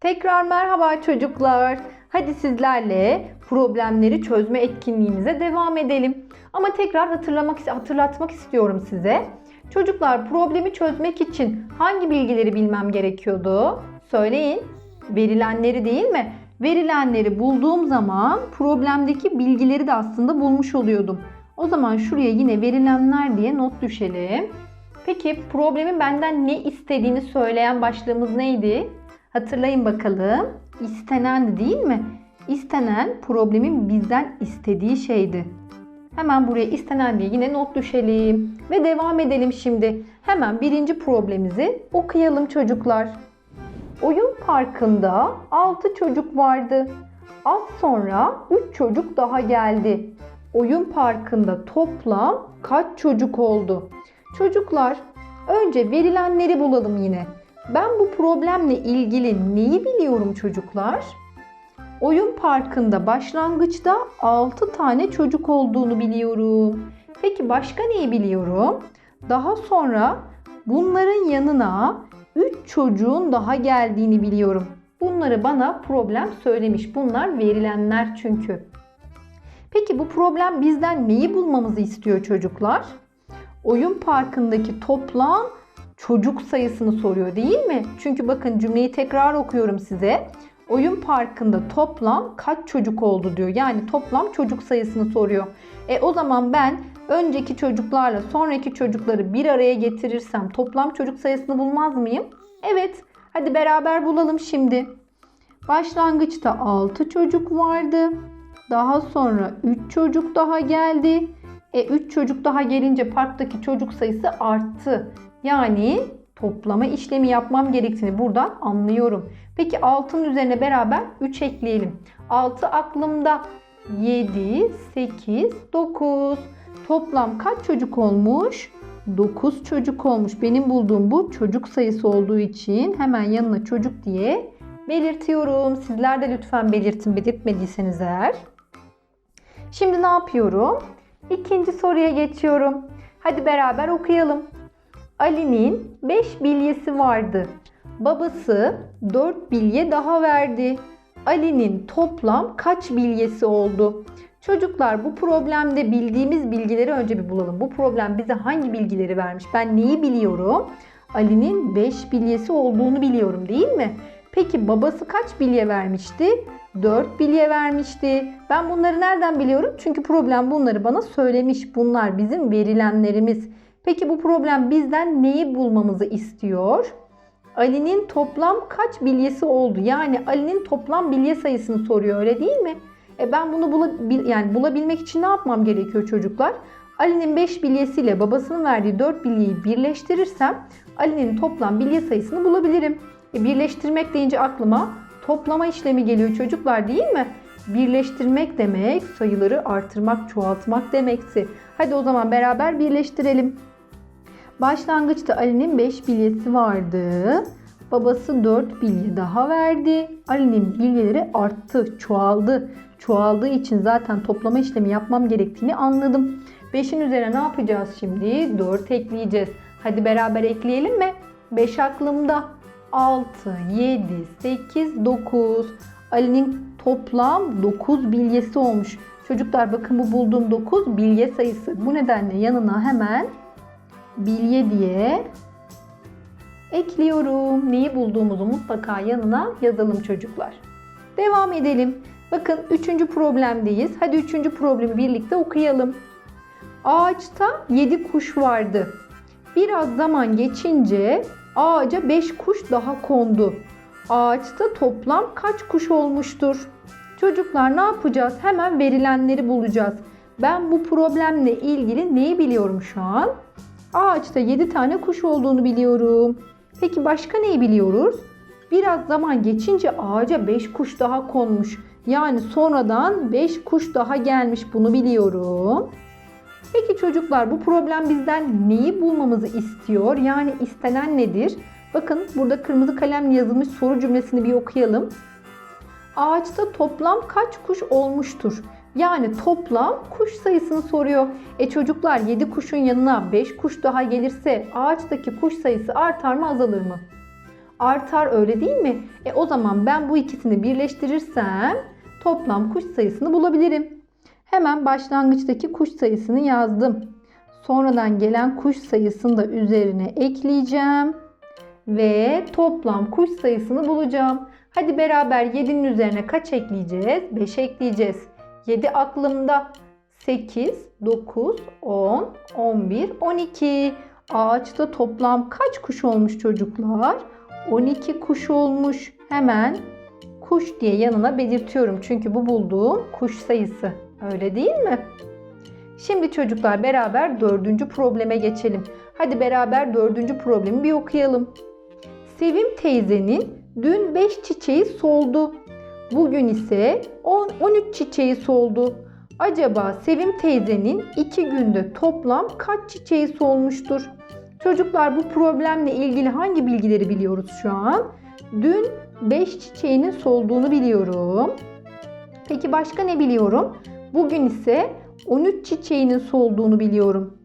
Tekrar merhaba çocuklar. Hadi sizlerle problemleri çözme etkinliğimize devam edelim. Ama tekrar hatırlamak hatırlatmak istiyorum size. Çocuklar problemi çözmek için hangi bilgileri bilmem gerekiyordu? Söyleyin. Verilenleri değil mi? Verilenleri bulduğum zaman problemdeki bilgileri de aslında bulmuş oluyordum. O zaman şuraya yine verilenler diye not düşelim. Peki problemin benden ne istediğini söyleyen başlığımız neydi? Hatırlayın bakalım. İstenen değil mi? İstenen problemin bizden istediği şeydi. Hemen buraya istenen diye yine not düşelim. Ve devam edelim şimdi. Hemen birinci problemimizi okuyalım çocuklar. Oyun parkında 6 çocuk vardı. Az sonra 3 çocuk daha geldi. Oyun parkında toplam kaç çocuk oldu? Çocuklar önce verilenleri bulalım yine. Ben bu problemle ilgili neyi biliyorum çocuklar? Oyun parkında başlangıçta 6 tane çocuk olduğunu biliyorum. Peki başka neyi biliyorum? Daha sonra bunların yanına 3 çocuğun daha geldiğini biliyorum. Bunları bana problem söylemiş. Bunlar verilenler çünkü. Peki bu problem bizden neyi bulmamızı istiyor çocuklar? Oyun parkındaki toplam çocuk sayısını soruyor değil mi? Çünkü bakın cümleyi tekrar okuyorum size. Oyun parkında toplam kaç çocuk oldu diyor. Yani toplam çocuk sayısını soruyor. E o zaman ben önceki çocuklarla sonraki çocukları bir araya getirirsem toplam çocuk sayısını bulmaz mıyım? Evet. Hadi beraber bulalım şimdi. Başlangıçta 6 çocuk vardı. Daha sonra 3 çocuk daha geldi. E 3 çocuk daha gelince parktaki çocuk sayısı arttı. Yani toplama işlemi yapmam gerektiğini buradan anlıyorum. Peki 6'nın üzerine beraber 3 ekleyelim. 6 aklımda. 7, 8, 9. Toplam kaç çocuk olmuş? 9 çocuk olmuş. Benim bulduğum bu çocuk sayısı olduğu için hemen yanına çocuk diye belirtiyorum. Sizler de lütfen belirtin belirtmediyseniz eğer. Şimdi ne yapıyorum? İkinci soruya geçiyorum. Hadi beraber okuyalım. Ali'nin 5 bilyesi vardı. Babası 4 bilye daha verdi. Ali'nin toplam kaç bilyesi oldu? Çocuklar bu problemde bildiğimiz bilgileri önce bir bulalım. Bu problem bize hangi bilgileri vermiş? Ben neyi biliyorum? Ali'nin 5 bilyesi olduğunu biliyorum değil mi? Peki babası kaç bilye vermişti? 4 bilye vermişti. Ben bunları nereden biliyorum? Çünkü problem bunları bana söylemiş. Bunlar bizim verilenlerimiz. Peki bu problem bizden neyi bulmamızı istiyor? Ali'nin toplam kaç bilyesi oldu? Yani Ali'nin toplam bilye sayısını soruyor öyle değil mi? E ben bunu bula, yani bulabilmek için ne yapmam gerekiyor çocuklar? Ali'nin 5 bilyesiyle babasının verdiği 4 bilyeyi birleştirirsem Ali'nin toplam bilye sayısını bulabilirim. E birleştirmek deyince aklıma toplama işlemi geliyor çocuklar değil mi? Birleştirmek demek sayıları artırmak, çoğaltmak demekti. Hadi o zaman beraber birleştirelim. Başlangıçta Ali'nin 5 bilyesi vardı. Babası 4 bilye daha verdi. Ali'nin bilyeleri arttı, çoğaldı. Çoğaldığı için zaten toplama işlemi yapmam gerektiğini anladım. 5'in üzerine ne yapacağız şimdi? 4 ekleyeceğiz. Hadi beraber ekleyelim mi? 5 aklımda. 6, 7, 8, 9. Ali'nin toplam 9 bilyesi olmuş. Çocuklar bakın bu bulduğum 9 bilye sayısı. Bu nedenle yanına hemen bilye diye ekliyorum. Neyi bulduğumuzu mutlaka yanına yazalım çocuklar. Devam edelim. Bakın üçüncü problemdeyiz. Hadi üçüncü problemi birlikte okuyalım. Ağaçta 7 kuş vardı. Biraz zaman geçince ağaca 5 kuş daha kondu. Ağaçta toplam kaç kuş olmuştur? Çocuklar ne yapacağız? Hemen verilenleri bulacağız. Ben bu problemle ilgili neyi biliyorum şu an? Ağaçta 7 tane kuş olduğunu biliyorum. Peki başka neyi biliyoruz? Biraz zaman geçince ağaca 5 kuş daha konmuş. Yani sonradan 5 kuş daha gelmiş bunu biliyorum. Peki çocuklar bu problem bizden neyi bulmamızı istiyor? Yani istenen nedir? Bakın burada kırmızı kalemle yazılmış soru cümlesini bir okuyalım. Ağaçta toplam kaç kuş olmuştur? Yani toplam kuş sayısını soruyor. E çocuklar 7 kuşun yanına 5 kuş daha gelirse ağaçtaki kuş sayısı artar mı azalır mı? Artar öyle değil mi? E o zaman ben bu ikisini birleştirirsem toplam kuş sayısını bulabilirim. Hemen başlangıçtaki kuş sayısını yazdım. Sonradan gelen kuş sayısını da üzerine ekleyeceğim. Ve toplam kuş sayısını bulacağım. Hadi beraber 7'nin üzerine kaç ekleyeceğiz? 5 ekleyeceğiz. 7 aklımda. 8, 9, 10, 11, 12. Ağaçta toplam kaç kuş olmuş çocuklar? 12 kuş olmuş. Hemen kuş diye yanına belirtiyorum. Çünkü bu bulduğum kuş sayısı. Öyle değil mi? Şimdi çocuklar beraber dördüncü probleme geçelim. Hadi beraber dördüncü problemi bir okuyalım. Sevim teyzenin dün 5 çiçeği soldu. Bugün ise 10 13 çiçeği soldu. Acaba Sevim teyzenin 2 günde toplam kaç çiçeği solmuştur? Çocuklar bu problemle ilgili hangi bilgileri biliyoruz şu an? Dün 5 çiçeğinin solduğunu biliyorum. Peki başka ne biliyorum? Bugün ise 13 çiçeğinin solduğunu biliyorum.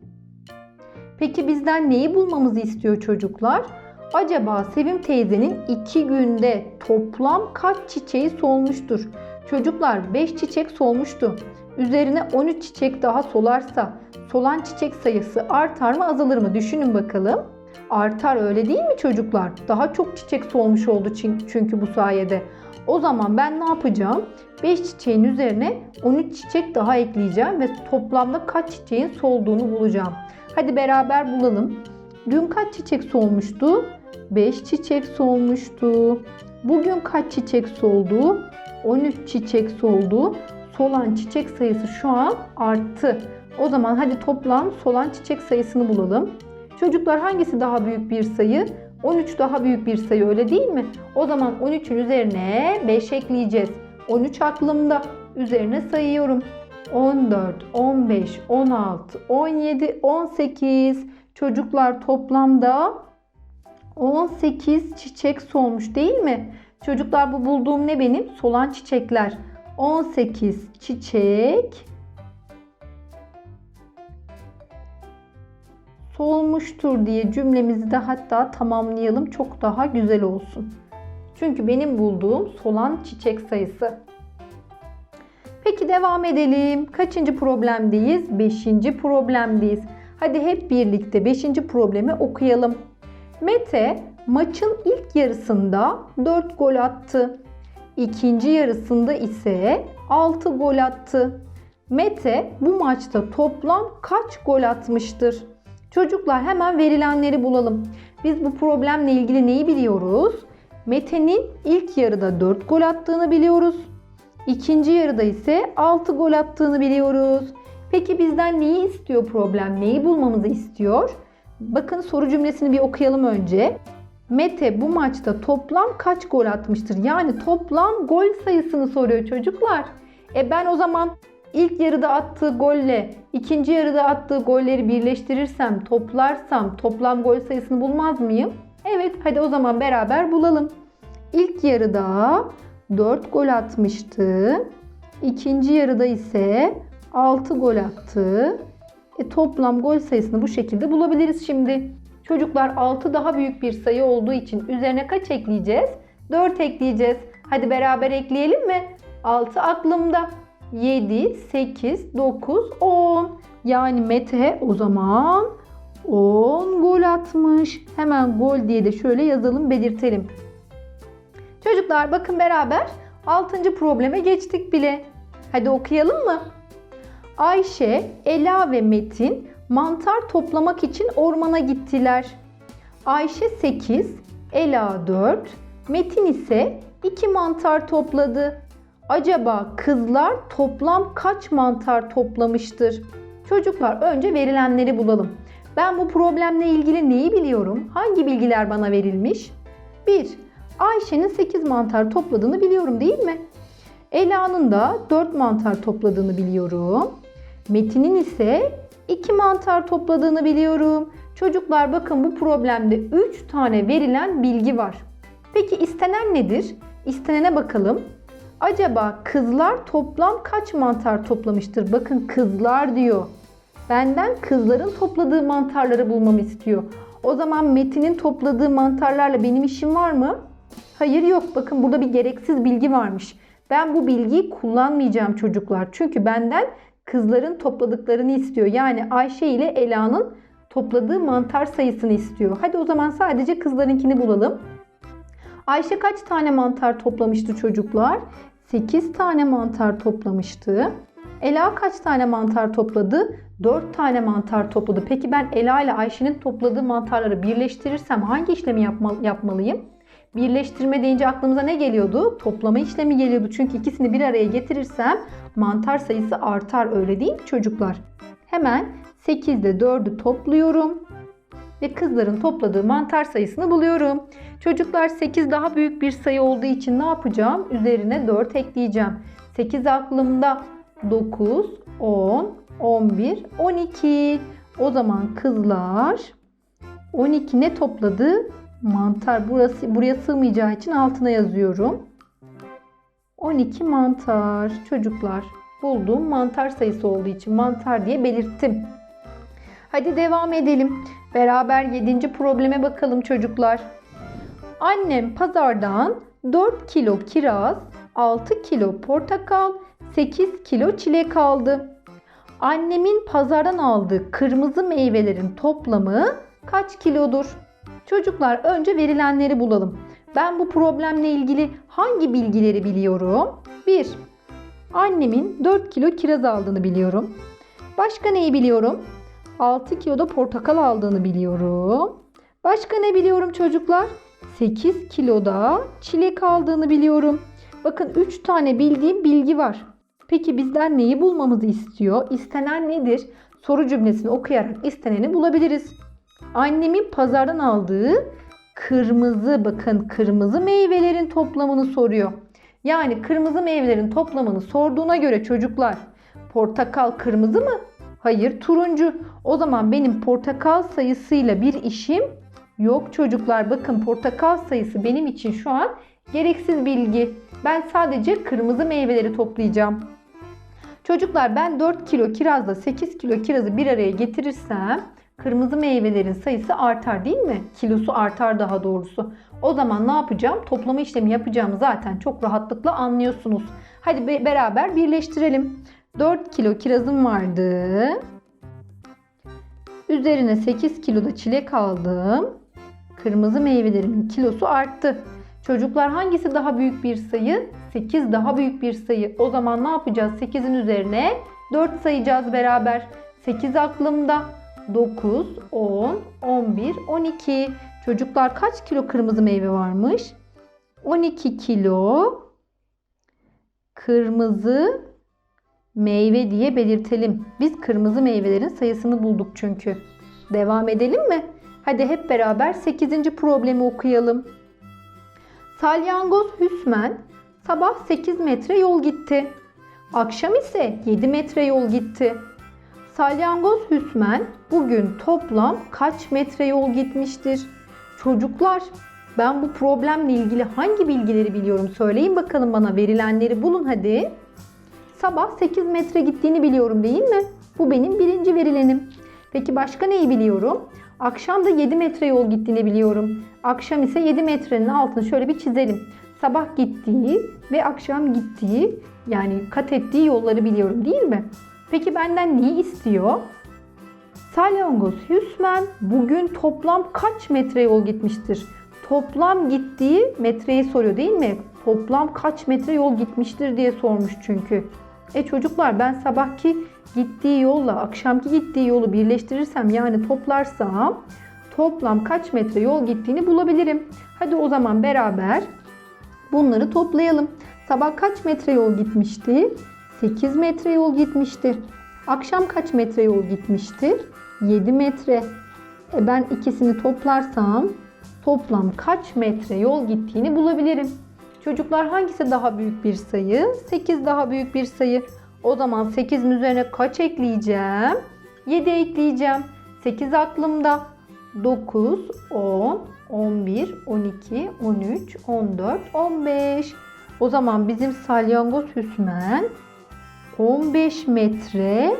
Peki bizden neyi bulmamızı istiyor çocuklar? Acaba Sevim teyzenin 2 günde toplam kaç çiçeği solmuştur? Çocuklar 5 çiçek solmuştu. Üzerine 13 çiçek daha solarsa solan çiçek sayısı artar mı azalır mı? Düşünün bakalım. Artar öyle değil mi çocuklar? Daha çok çiçek solmuş oldu çünkü bu sayede. O zaman ben ne yapacağım? 5 çiçeğin üzerine 13 çiçek daha ekleyeceğim ve toplamda kaç çiçeğin solduğunu bulacağım. Hadi beraber bulalım. Dün kaç çiçek solmuştu? 5 çiçek solmuştu. Bugün kaç çiçek soldu? 13 çiçek soldu. Solan çiçek sayısı şu an arttı. O zaman hadi toplam solan çiçek sayısını bulalım. Çocuklar hangisi daha büyük bir sayı? 13 daha büyük bir sayı öyle değil mi? O zaman 13'ün üzerine 5 ekleyeceğiz. 13 aklımda. Üzerine sayıyorum. 14, 15, 16, 17, 18. Çocuklar toplamda 18 çiçek solmuş değil mi? Çocuklar bu bulduğum ne benim? Solan çiçekler. 18 çiçek solmuştur diye cümlemizi de hatta tamamlayalım. Çok daha güzel olsun. Çünkü benim bulduğum solan çiçek sayısı. Peki devam edelim. Kaçıncı problemdeyiz? Beşinci problemdeyiz. Hadi hep birlikte beşinci problemi okuyalım. Mete maçın ilk yarısında 4 gol attı. İkinci yarısında ise 6 gol attı. Mete bu maçta toplam kaç gol atmıştır? Çocuklar hemen verilenleri bulalım. Biz bu problemle ilgili neyi biliyoruz? Mete'nin ilk yarıda 4 gol attığını biliyoruz. İkinci yarıda ise 6 gol attığını biliyoruz. Peki bizden neyi istiyor problem? Neyi bulmamızı istiyor? Bakın soru cümlesini bir okuyalım önce. Mete bu maçta toplam kaç gol atmıştır? Yani toplam gol sayısını soruyor çocuklar. E ben o zaman ilk yarıda attığı golle ikinci yarıda attığı golleri birleştirirsem, toplarsam toplam gol sayısını bulmaz mıyım? Evet hadi o zaman beraber bulalım. İlk yarıda 4 gol atmıştı. İkinci yarıda ise 6 gol attı. E, toplam gol sayısını bu şekilde bulabiliriz şimdi. Çocuklar 6 daha büyük bir sayı olduğu için üzerine kaç ekleyeceğiz? 4 ekleyeceğiz. Hadi beraber ekleyelim mi? 6 aklımda. 7, 8, 9, 10. Yani Mete o zaman 10 gol atmış. Hemen gol diye de şöyle yazalım, belirtelim. Çocuklar bakın beraber 6. probleme geçtik bile. Hadi okuyalım mı? Ayşe, Ela ve Metin mantar toplamak için ormana gittiler. Ayşe 8, Ela 4, Metin ise 2 mantar topladı. Acaba kızlar toplam kaç mantar toplamıştır? Çocuklar önce verilenleri bulalım. Ben bu problemle ilgili neyi biliyorum? Hangi bilgiler bana verilmiş? 1. Ayşe'nin 8 mantar topladığını biliyorum değil mi? Ela'nın da 4 mantar topladığını biliyorum. Metin'in ise 2 mantar topladığını biliyorum. Çocuklar bakın bu problemde 3 tane verilen bilgi var. Peki istenen nedir? İstenene bakalım. Acaba kızlar toplam kaç mantar toplamıştır? Bakın kızlar diyor. Benden kızların topladığı mantarları bulmamı istiyor. O zaman Metin'in topladığı mantarlarla benim işim var mı? Hayır yok. Bakın burada bir gereksiz bilgi varmış. Ben bu bilgiyi kullanmayacağım çocuklar. Çünkü benden kızların topladıklarını istiyor. Yani Ayşe ile Ela'nın topladığı mantar sayısını istiyor. Hadi o zaman sadece kızlarınkini bulalım. Ayşe kaç tane mantar toplamıştı çocuklar? 8 tane mantar toplamıştı. Ela kaç tane mantar topladı? 4 tane mantar topladı. Peki ben Ela ile Ayşe'nin topladığı mantarları birleştirirsem hangi işlemi yapma, yapmalıyım? Birleştirme deyince aklımıza ne geliyordu? Toplama işlemi geliyordu. Çünkü ikisini bir araya getirirsem mantar sayısı artar öyle değil mi çocuklar? Hemen 8 ile 4'ü topluyorum ve kızların topladığı mantar sayısını buluyorum. Çocuklar 8 daha büyük bir sayı olduğu için ne yapacağım? Üzerine 4 ekleyeceğim. 8 aklımda 9, 10, 11, 12. O zaman kızlar 12 ne topladı? Mantar burası buraya sığmayacağı için altına yazıyorum. 12 mantar çocuklar. Bulduğum mantar sayısı olduğu için mantar diye belirttim. Hadi devam edelim. Beraber 7. probleme bakalım çocuklar. Annem pazardan 4 kilo kiraz, 6 kilo portakal, 8 kilo çilek aldı. Annemin pazardan aldığı kırmızı meyvelerin toplamı kaç kilodur? Çocuklar önce verilenleri bulalım. Ben bu problemle ilgili hangi bilgileri biliyorum? 1. Annemin 4 kilo kiraz aldığını biliyorum. Başka neyi biliyorum? 6 kilo da portakal aldığını biliyorum. Başka ne biliyorum çocuklar? 8 kiloda çilek aldığını biliyorum. Bakın 3 tane bildiğim bilgi var. Peki bizden neyi bulmamızı istiyor? İstenen nedir? Soru cümlesini okuyarak isteneni bulabiliriz. Annemin pazardan aldığı kırmızı bakın kırmızı meyvelerin toplamını soruyor. Yani kırmızı meyvelerin toplamını sorduğuna göre çocuklar portakal kırmızı mı? Hayır turuncu. O zaman benim portakal sayısıyla bir işim yok çocuklar. Bakın portakal sayısı benim için şu an gereksiz bilgi. Ben sadece kırmızı meyveleri toplayacağım. Çocuklar ben 4 kilo kirazla 8 kilo kirazı bir araya getirirsem kırmızı meyvelerin sayısı artar değil mi? Kilosu artar daha doğrusu. O zaman ne yapacağım? Toplama işlemi yapacağımı zaten çok rahatlıkla anlıyorsunuz. Hadi be- beraber birleştirelim. 4 kilo kirazım vardı. Üzerine 8 kilo da çilek aldım. Kırmızı meyvelerimin kilosu arttı. Çocuklar hangisi daha büyük bir sayı? 8 daha büyük bir sayı. O zaman ne yapacağız? 8'in üzerine 4 sayacağız beraber. 8 aklımda. 9, 10, 11, 12. Çocuklar kaç kilo kırmızı meyve varmış? 12 kilo kırmızı meyve diye belirtelim. Biz kırmızı meyvelerin sayısını bulduk çünkü. Devam edelim mi? Hadi hep beraber 8. problemi okuyalım. Salyangoz Hüsmen sabah 8 metre yol gitti. Akşam ise 7 metre yol gitti. Salyangoz Hüsmen bugün toplam kaç metre yol gitmiştir? Çocuklar ben bu problemle ilgili hangi bilgileri biliyorum söyleyin bakalım bana verilenleri bulun hadi. Sabah 8 metre gittiğini biliyorum değil mi? Bu benim birinci verilenim. Peki başka neyi biliyorum? Akşam da 7 metre yol gittiğini biliyorum. Akşam ise 7 metrenin altını şöyle bir çizelim. Sabah gittiği ve akşam gittiği yani kat ettiği yolları biliyorum değil mi? Peki benden neyi istiyor? Salyangoz Hüsmen bugün toplam kaç metre yol gitmiştir? Toplam gittiği metreyi soruyor değil mi? Toplam kaç metre yol gitmiştir diye sormuş çünkü. E çocuklar ben sabahki gittiği yolla akşamki gittiği yolu birleştirirsem yani toplarsam toplam kaç metre yol gittiğini bulabilirim. Hadi o zaman beraber bunları toplayalım. Sabah kaç metre yol gitmişti? 8 metre yol gitmiştir. Akşam kaç metre yol gitmiştir? 7 metre. E ben ikisini toplarsam toplam kaç metre yol gittiğini bulabilirim. Çocuklar hangisi daha büyük bir sayı? 8 daha büyük bir sayı. O zaman 8'in üzerine kaç ekleyeceğim? 7 ekleyeceğim. 8 aklımda. 9, 10, 11, 12, 13, 14, 15. O zaman bizim salyangoz Hüsmen 15 metre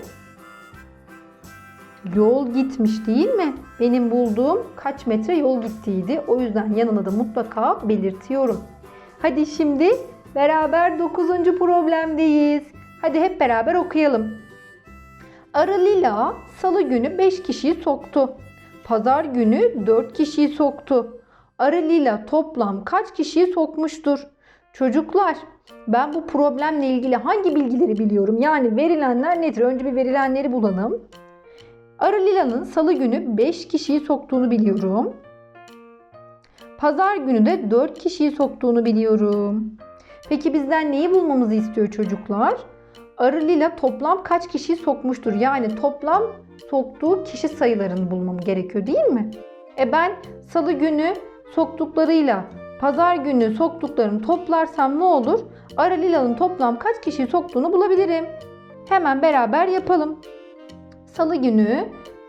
yol gitmiş değil mi? Benim bulduğum kaç metre yol gittiydi. O yüzden yanına da mutlaka belirtiyorum. Hadi şimdi beraber 9. problemdeyiz. Hadi hep beraber okuyalım. Arı Lila salı günü 5 kişiyi soktu. Pazar günü 4 kişiyi soktu. Arı Lila toplam kaç kişiyi sokmuştur? Çocuklar ben bu problemle ilgili hangi bilgileri biliyorum? Yani verilenler nedir? Önce bir verilenleri bulalım. Arı Lila'nın salı günü 5 kişiyi soktuğunu biliyorum. Pazar günü de 4 kişiyi soktuğunu biliyorum. Peki bizden neyi bulmamızı istiyor çocuklar? Arı Lila toplam kaç kişiyi sokmuştur? Yani toplam soktuğu kişi sayılarını bulmam gerekiyor değil mi? E ben salı günü soktuklarıyla pazar günü soktuklarını toplarsam ne olur? Arı Lila'nın toplam kaç kişiyi soktuğunu bulabilirim. Hemen beraber yapalım. Salı günü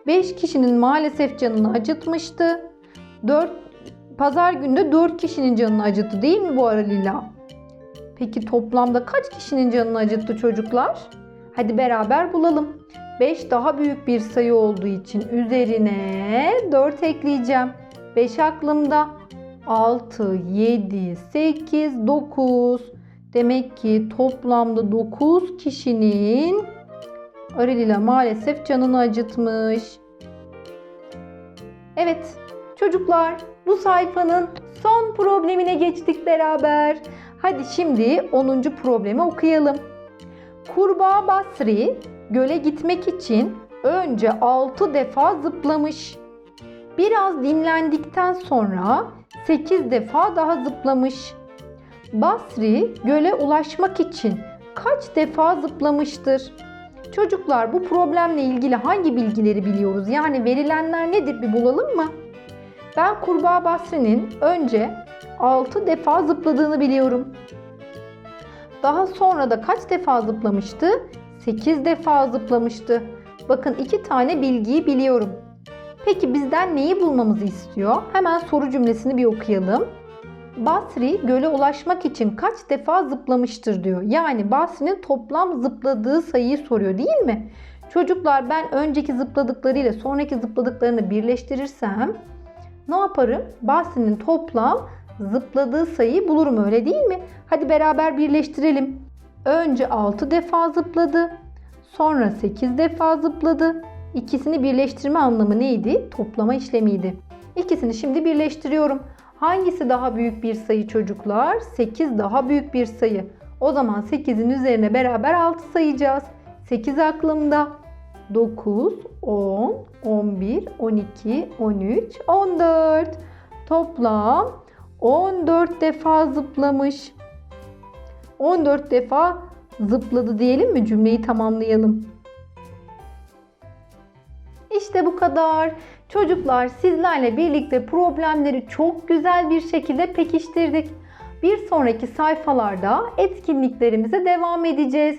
5 kişinin maalesef canını acıtmıştı. 4 Pazar günü de 4 kişinin canını acıttı değil mi bu Arı Lila? Peki toplamda kaç kişinin canını acıttı çocuklar? Hadi beraber bulalım. 5 daha büyük bir sayı olduğu için üzerine 4 ekleyeceğim. 5 aklımda. 6, 7, 8, 9. Demek ki toplamda 9 kişinin Arelila maalesef canını acıtmış. Evet çocuklar bu sayfanın son problemine geçtik beraber. Hadi şimdi 10. problemi okuyalım. Kurbağa Basri göle gitmek için önce 6 defa zıplamış. Biraz dinlendikten sonra 8 defa daha zıplamış. Basri göle ulaşmak için kaç defa zıplamıştır? Çocuklar bu problemle ilgili hangi bilgileri biliyoruz? Yani verilenler nedir bir bulalım mı? Ben Kurbağa Basri'nin önce 6 defa zıpladığını biliyorum. Daha sonra da kaç defa zıplamıştı? 8 defa zıplamıştı. Bakın iki tane bilgiyi biliyorum. Peki bizden neyi bulmamızı istiyor? Hemen soru cümlesini bir okuyalım. Basri göle ulaşmak için kaç defa zıplamıştır diyor. Yani Basri'nin toplam zıpladığı sayıyı soruyor değil mi? Çocuklar ben önceki zıpladıklarıyla sonraki zıpladıklarını birleştirirsem ne yaparım? Basri'nin toplam zıpladığı sayıyı bulurum öyle değil mi? Hadi beraber birleştirelim. Önce 6 defa zıpladı. Sonra 8 defa zıpladı. İkisini birleştirme anlamı neydi? Toplama işlemiydi. İkisini şimdi birleştiriyorum. Hangisi daha büyük bir sayı çocuklar? 8 daha büyük bir sayı. O zaman 8'in üzerine beraber 6 sayacağız. 8 aklımda. 9, 10, 11, 12, 13, 14. Toplam 14 defa zıplamış. 14 defa zıpladı diyelim mi? Cümleyi tamamlayalım. İşte bu kadar. Çocuklar sizlerle birlikte problemleri çok güzel bir şekilde pekiştirdik. Bir sonraki sayfalarda etkinliklerimize devam edeceğiz.